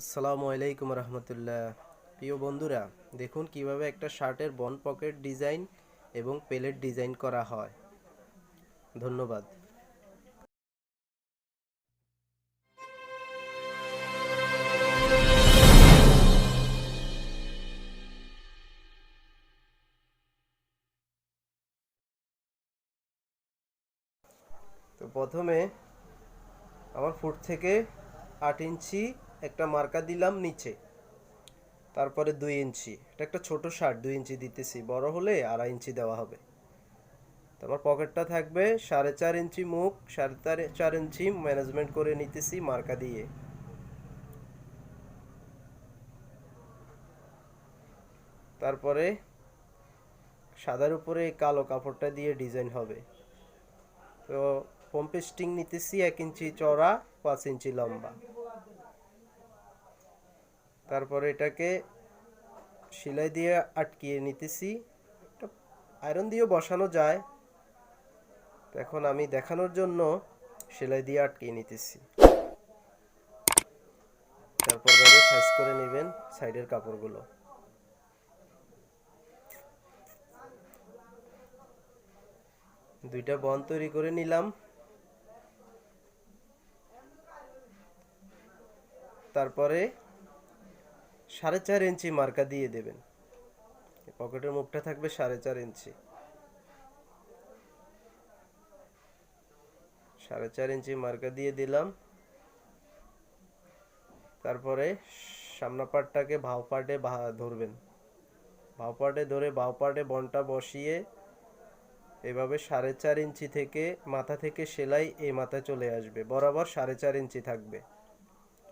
আসসালামু আলাইকুম রহমতুল্লাহ। প্রিয় বন্ধুরা, দেখুন কীভাবে একটা শার্টের বন পকেট ডিজাইন এবং পেলেট ডিজাইন করা হয়। ধন্যবাদ। তো প্রথমে আমার ফুট থেকে আট ইঞ্চি একটা মার্কা দিলাম নিচে। তারপরে দুই ইঞ্চি। এটা একটা ছোট শার্ট দুই ইঞ্চি দিতেছি। বড় হলে আড়াই ইঞ্চি দেওয়া হবে। তারপর পকেটটা থাকবে সাড়ে চার ইঞ্চি মুখ, সাড়ে চার ইঞ্চি ম্যানেজমেন্ট করে নিতেছি মার্কা দিয়ে। তারপরে সাদার উপরে কালো কাপড়টা দিয়ে ডিজাইন হবে। তো পম্পেস্টিং নিতেছি এক ইঞ্চি চড়া পাঁচ ইঞ্চি লম্বা। তারপরে এটাকে সেলাই দিয়ে আটকিয়ে নিতেছি। আয়রন দিয়েও বসানো যায়। এখন আমি দেখানোর জন্য সেলাই দিয়ে আটকিয়ে নিতেছি। তারপর ভাবে সাইজ করে নেবেন সাইডের কাপড়গুলো। দুইটা বন তৈরি করে নিলাম। তারপরে সাড়ে চার ইঞ্চি মার্কা দিয়ে দেবেন। পকেটের মুখটা থাকবে সাড়ে চার ইঞ্চি। সাড়ে চার ইঞ্চি মার্কা দিয়ে দিলাম। তারপরে সামনা পাটটাকে ভাও পাটে ধরবেন। ভাও পাটে ধরে ভাও পাটে বনটা বসিয়ে এভাবে সাড়ে চার ইঞ্চি থেকে মাথা থেকে সেলাই এই মাথায় চলে আসবে। বরাবর সাড়ে চার ইঞ্চি থাকবে।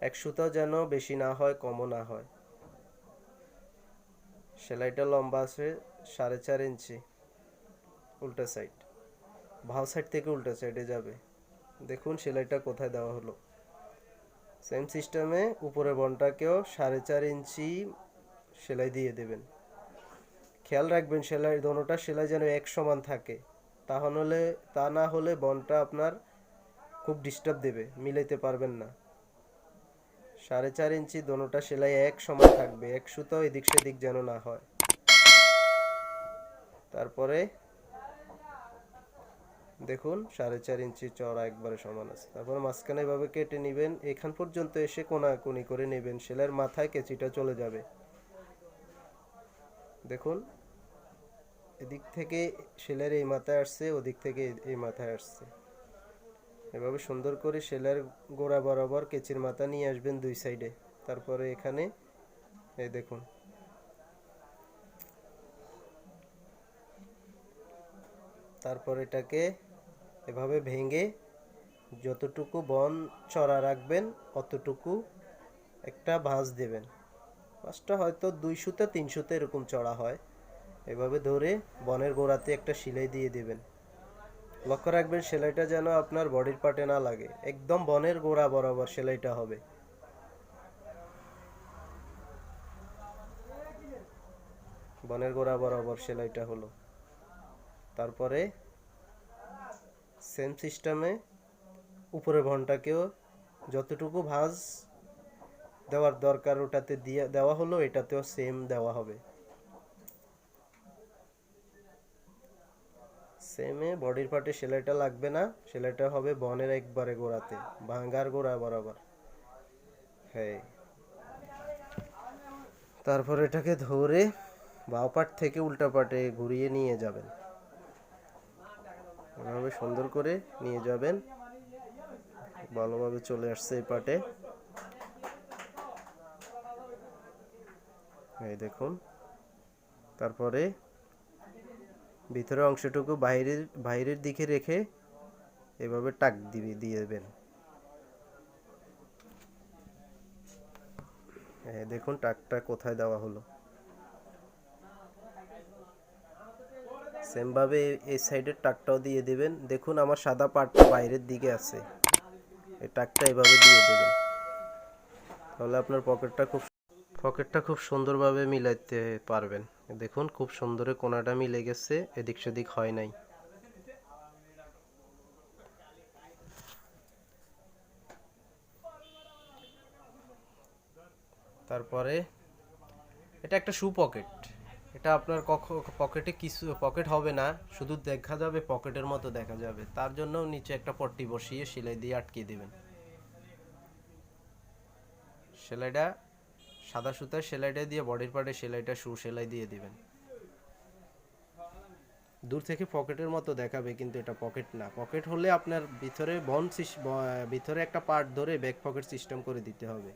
এক সুতো যেন বেশি না হয়, কমও না হয়। সেলাইটা লম্বা আছে, সাড়ে চার ইঞ্চি। উল্টা সাইড ভাও সাইড থেকে উল্টা সাইডে যাবে। দেখুন সেলাইটা কোথায় দেওয়া হলো। সেম সিস্টেমে উপরে বনটাকেও সাড়ে চার ইঞ্চি সেলাই দিয়ে দেবেন। খেয়াল রাখবেন সেলাই, দোনোটা সেলাই যেন এক সমান থাকে। তা হলে, তা না হলে বনটা আপনার খুব ডিস্টার্ব দেবে, মিলাইতে পারবেন না। সাড়ে চার ইঞ্চি দোনোটা সেলাই এক সমান থাকবে, এক সুতো এদিক সেদিক যেন না হয়। তারপরে দেখুন, সাড়ে চার ইঞ্চি চড়া একবারে সমান আছে। তারপর মাঝখানে এভাবে কেটে নেবেন, এখান পর্যন্ত এসে কোনাকুনি করে নেবেন, সেলাইয়ের মাথায় কেচিটা চলে যাবে। দেখুন, এদিক থেকে সেলাইয়ের এই মাথায় আসছে, ওদিক থেকে এই মাথায় আসছে। এভাবে সুন্দর করে সেলাইয়ের গোড়া বরাবর কেচির মাথা নিয়ে আসবেন দুই সাইডে। তারপরে এখানে এই দেখুন। তারপর এটাকে এভাবে ভেঙে যতটুকু বন চড়া রাখবেন, অতটুকু একটা ভাঁজ দেবেন। ভাঁজটা হয়তো দুইশোতে তিনশোতে এরকম চড়া হয়। এভাবে ধরে বনের গোড়াতে একটা সিলাই দিয়ে দেবেন। লক্ষ্য রাখবেন, সেলাইটা যেন আপনার বডির পার্টে না লাগে। একদম বনের গোড়া বরাবর সেলাইটা হবে। বনের গোড়া বরাবর সেলাইটা হলো। তারপরে সেম সিস্টেমে উপরে ভনটাকেও যতটুকু ভাঁজ দেওয়ার দরকার ওটাতে দিয়ে, দেওয়া হলো, এটাতেও সেম দেওয়া হবে। সেমে বডির পার্টে সেলাইটা লাগবে না। সেলাইটা হবে বনের একবারে গোড়াতে, ভাঙ্গার গোড়া বরাবর। হ্যাঁ। তারপর এটাকে ধরে বাও পাট থেকে উল্টা পাটে ঘুরিয়ে নিয়ে যাবেন। এভাবে সুন্দর করে নিয়ে যাবেন। ভালোভাবে চলে আসছে এই পাটে এই দেখুন। তারপরে ভিতরের অংশটুকু বাইরের বাইরের দিকে রেখে এভাবে টাক দিবে, দিয়ে দেবেন। হ্যাঁ দেখুন টাকটা কোথায় দেওয়া হলো। সেমভাবে এই সাইডের টাকটাও দিয়ে দেবেন। দেখুন আমার সাদা পাটটা বাইরের দিকে আছে। এই টাকটা এভাবে দিয়ে দেবেন। তাহলে আপনার পকেটটা খুব পকেটটা খুব সুন্দরভাবে মিলাইতে পারবেন। দেখুন, খুব সুন্দরে কোনাটা মিলে গেছে, এদিক সেদিক হয় নাই। তারপরে, এটা একটা শু পকেট এটা আপনার কখ পকেটে কিছু পকেট হবে না, শুধু দেখা যাবে, পকেটের মতো দেখা যাবে। তার জন্য নিচে একটা পট্টি বসিয়ে সেলাই দিয়ে আটকে দেবেন। সেলাইটা সাদা সুতার সেলাইটা দিয়ে বডির পার্টে সেলাইটা শু সেলাই দিয়ে দিবেন। দূর থেকে পকেটের মতো দেখাবে, কিন্তু এটা পকেট না। পকেট হলে আপনার ভিতরে বন ভিতরে একটা পার্ট ধরে ব্যাক পকেট সিস্টেম করে দিতে হবে।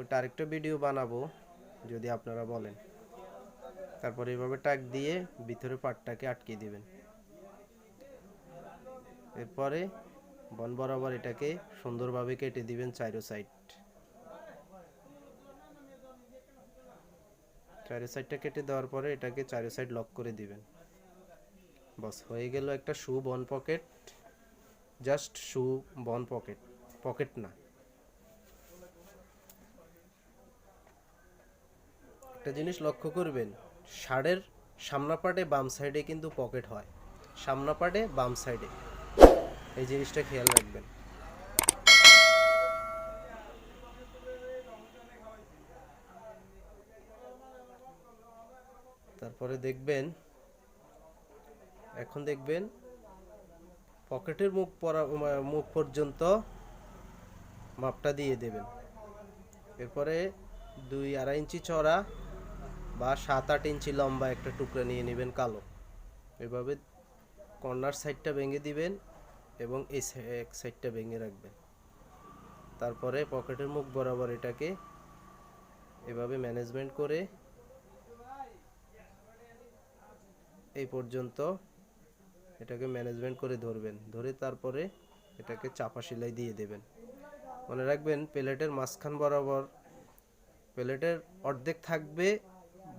ওটা আরেকটা ভিডিও বানাবো, যদি আপনারা বলেন। তারপর এইভাবে টাক দিয়ে ভিতরে পার্টটাকে আটকে দিবেন। এরপরে বন বরাবর এটাকে সুন্দরভাবে কেটে দিবেন চাইরো সাইড চাইরো সাইডটা কেটে দেওয়ার পরে এটাকে চাইরো সাইড লক করে দিবেন। বস, হয়ে গেল একটা শু বন পকেট জাস্ট শু বন পকেট পকেট না। একটা জিনিস লক্ষ্য করবেন শার্টের সামনা পাটে বাম সাইডে কিন্তু পকেট হয়। সামনা পাটে বাম সাইডে এই জিনিসটা খেয়াল রাখবেন। তারপরে দেখবেন, এখন দেখবেন, পকেটের মুখ পরা মুখ পর্যন্ত মাপটা দিয়ে দেবেন। এরপরে দুই আড়াই ইঞ্চি চড়া বা সাত আট ইঞ্চি লম্বা একটা টুকরা নিয়ে নেবেন কালো। এভাবে কর্নার সাইডটা ভেঙে দিবেন এবং এই এক সাইডটা ভেঙে রাখবেন। তারপরে পকেটের মুখ বরাবর এটাকে এভাবে ম্যানেজমেন্ট করে এই পর্যন্ত এটাকে ম্যানেজমেন্ট করে ধরবেন। ধরে তারপরে এটাকে চাপা সেলাই দিয়ে দেবেন। মনে রাখবেন প্লেটের মাঝখান বরাবর প্লেটের অর্ধেক থাকবে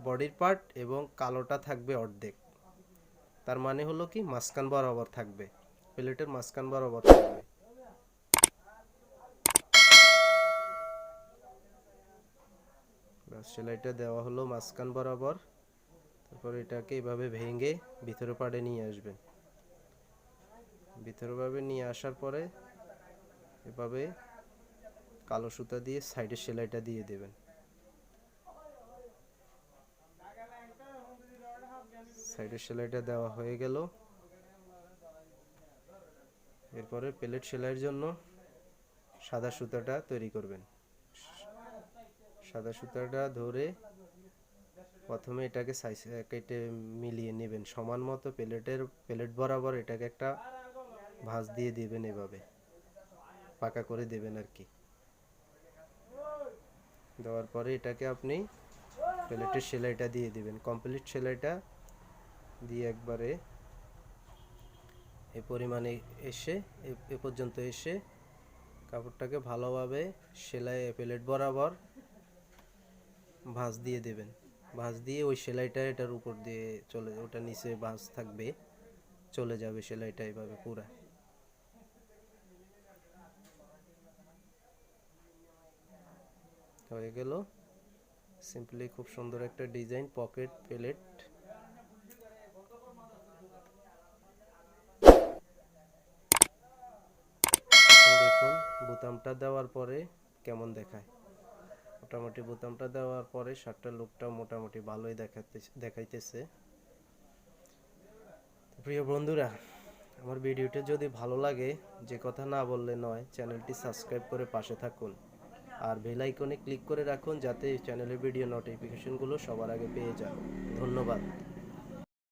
বডির পার্ট এবং কালোটা থাকবে অর্ধেক। তার মানে হলো কি? মাঝখান বরাবর থাকবে। প্লেটের মাঝখান বরাবর থাকবে। সেলাইটা দেওয়া হলো মাঝখান বরাবর। তারপর এটাকে এভাবে ভেঙে ভিতরে পাড়ে নিয়ে আসবেন। ভিতরে ভাবে নিয়ে আসার পরে এভাবে কালো সুতা দিয়ে সাইডে সেলাইটা দিয়ে দেবেন। সাইডের সেলাইটা দেওয়া হয়ে গেল। এরপরে প্লেট সেলাইয়ের জন্য সাদা সুতাটা তৈরি করবেন। সাদা সুতাটা ধরে প্রথমে এটাকে সাইজ কেটে মিলিয়ে নেবেন। সমান মতো প্লেটের, প্লেট বরাবর এটাকে একটা ভাঁজ দিয়ে দিবেন এভাবে। পাকা করে দেবেন আর কি। দেওয়ার পরে এটাকে আপনি প্লেটের সেলাইটা দিয়ে দিবেন। কমপ্লিট সেলাইটা দিয়ে একবারে এ পরিমাণে এসে, এ- পর্যন্ত এসে কাপড়টাকে ভালোভাবে সেলাই প্লেট বরাবর ভাঁজ দিয়ে দেবেন। ভাঁজ দিয়ে ওই সেলাইটা এটার উপর দিয়ে চলে, ওটা নিচে ভাঁজ থাকবে, চলে যাবে সেলাইটা এভাবে পুরা। হয়ে গেল। সিম্পলি খুব সুন্দর একটা ডিজাইন, পকেট, প্লেট। দেখুন, বোতামটা দেওয়ার পরে কেমন দেখায়। মোটামুটি বোতামটা দেওয়ার পরে শার্টটা লুকটা মোটামুটি ভালোই দেখাতে, দেখাইতেছে। প্রিয় বন্ধুরা, আমার ভিডিওটা যদি ভালো লাগে, যে কথা না বললে নয়, চ্যানেলটি সাবস্ক্রাইব করে পাশে থাকুন। আর বেল আইকনে ক্লিক করে রাখুন, যাতে চ্যানেলের ভিডিও নোটিফিকেশনগুলো সবার আগে পেয়ে যান। ধন্যবাদ।